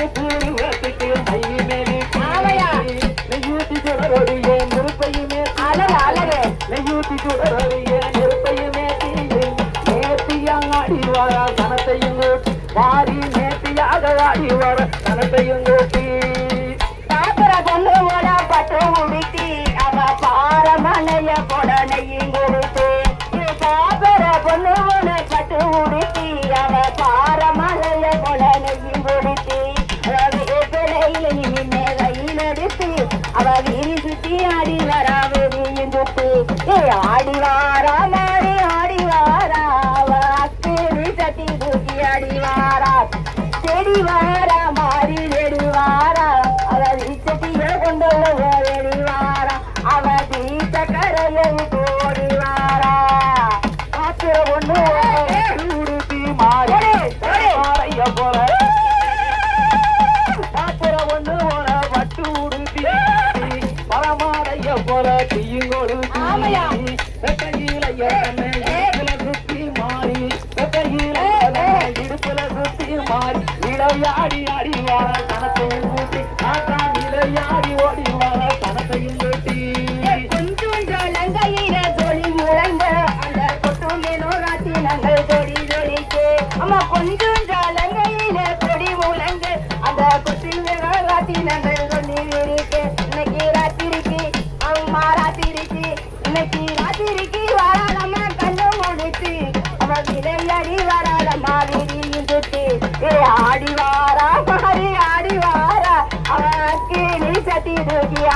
Thank you.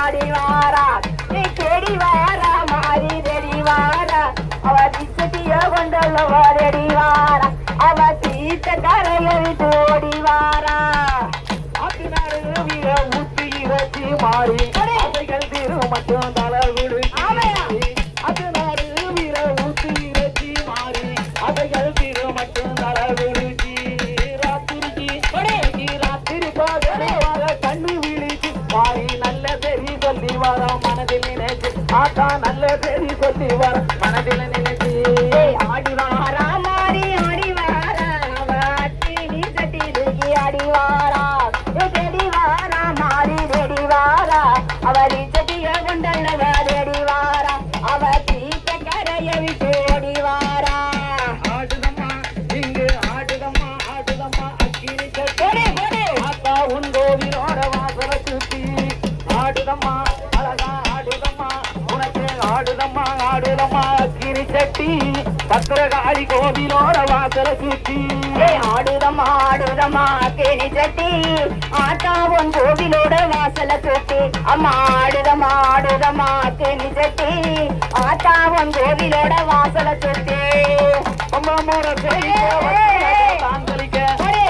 ஆடி வாரா. நீ தேடி வாரா மாறி தெடி வாரா. அவ திசத்திய கொண்டல்லவா ரெடி மட்டும் தலை விடு அது சொல்லி வர மனதில் நினைச்சு ஆட்டா நல்ல தேதி சொல்லி வர மனதில் நினைச்சு ஆடிவாரா காளி கோவிலோர வாசல சுத்தி. ஆடுதம் ஆடுதம் ஆக்கேனி சட்டி ஆட்டாவன் கோவிலோட வாசல சுத்தி. அம்மா ஆடுதம் ஆடுதம் ஆக்கேனி சட்டி ஆட்டாவன் கோவிலோட வாசல சுத்தி. அம்மா மூர தாந்தளிக்க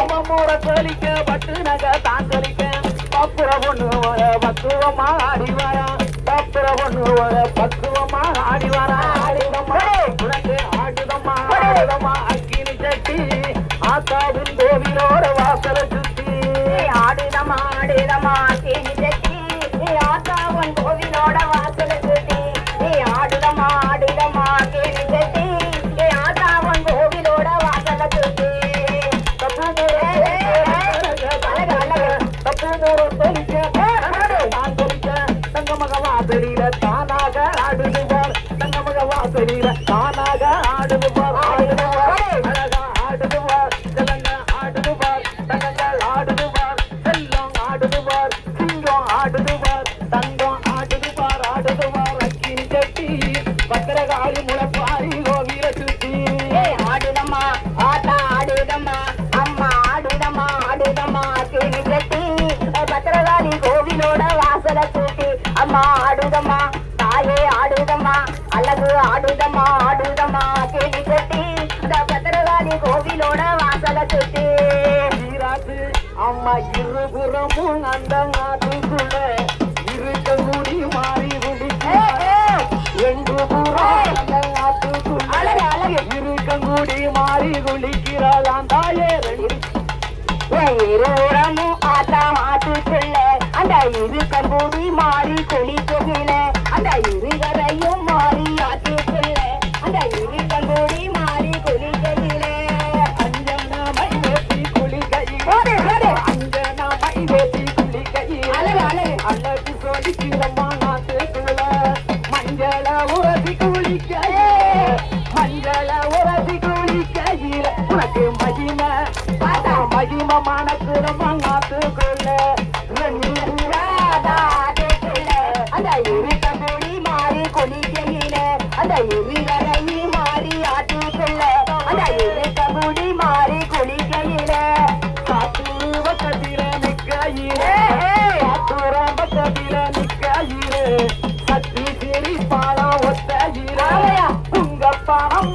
அம்மா மூர தளிக்க பட்டு நக தாந்தளிக்க பப்புற ஒண்ணு வர பக்குவமா ஆடிவாரா பப்புற ஒண்ணு வர பக்குவமா ஆடிவாரா ஆடிவமா ஆடதமா அக்கினி சட்டி ஆத்தாவின் கோவிலோட வாசல சுத்தி. ஆடுதமா ஆடுதமா அக்கினி சட்டி ஆத்தாவன் கோவிலோட ஆடுதம்மா ஆடுதம்மா. தாயே ஆடுதம்மா அழகு ஆடுதம்மா ஆடுதம்மா. கேலி கட்டி இந்த பத்திரகாளி கோவிலோட வாசல சுத்தி. அம்மா இருபுறமும் அந்த நாட்டுக்குள்ள இருக்க முடி மாறி இருக்க முடி மாறி குளிக்கிறாளாம் தாயே. இருபுறமும் இரு கம்பூரி மாறி கொளி தொகின அந்த இரு கரையும் பாலம் ஒத்த ஈராலையா உங்க பணம்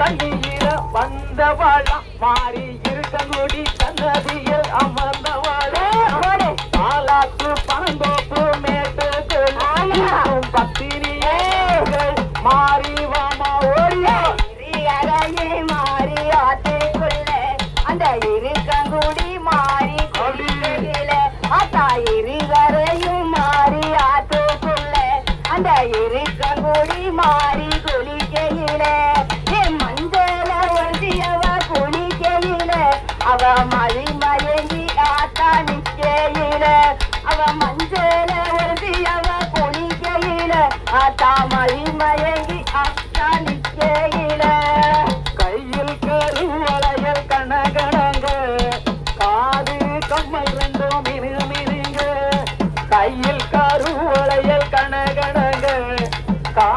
கையில வந்தவளம் மாறி இருக்க நொடி தன்னதியில் அமர்ந்த அவ மழி மயங்கி ஆத்தா நிக்கையில அவ மஞ்சள் எழுதி அவ பொழிக்கையில ஆத்தா மழி மயங்கி ஆத்தா நிக்கையில கையில் கருவளையல் கனகணங்க காது கம்மல் ரெண்டும் மினு மினுங்க கையில் கருவளையல் கனகணங்க கா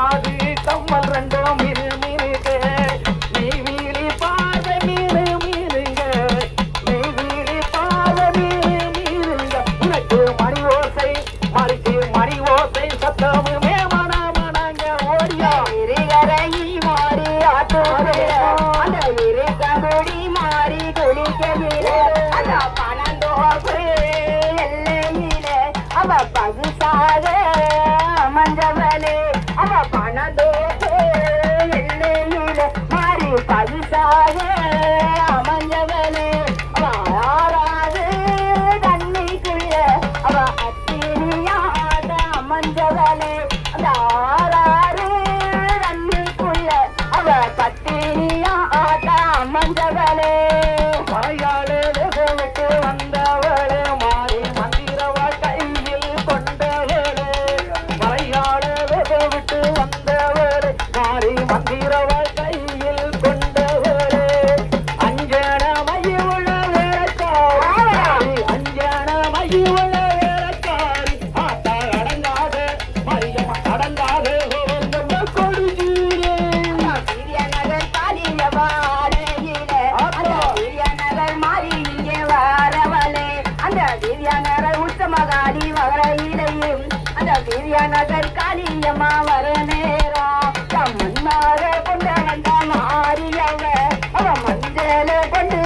காளிய நகர் காளியம்மா வர நேரம் மன்னார பொண்ணு மாறியவ அவ மஞ்சள் பொண்ணு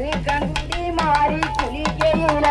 திரு கண்டி மாறி குளிக்கையில?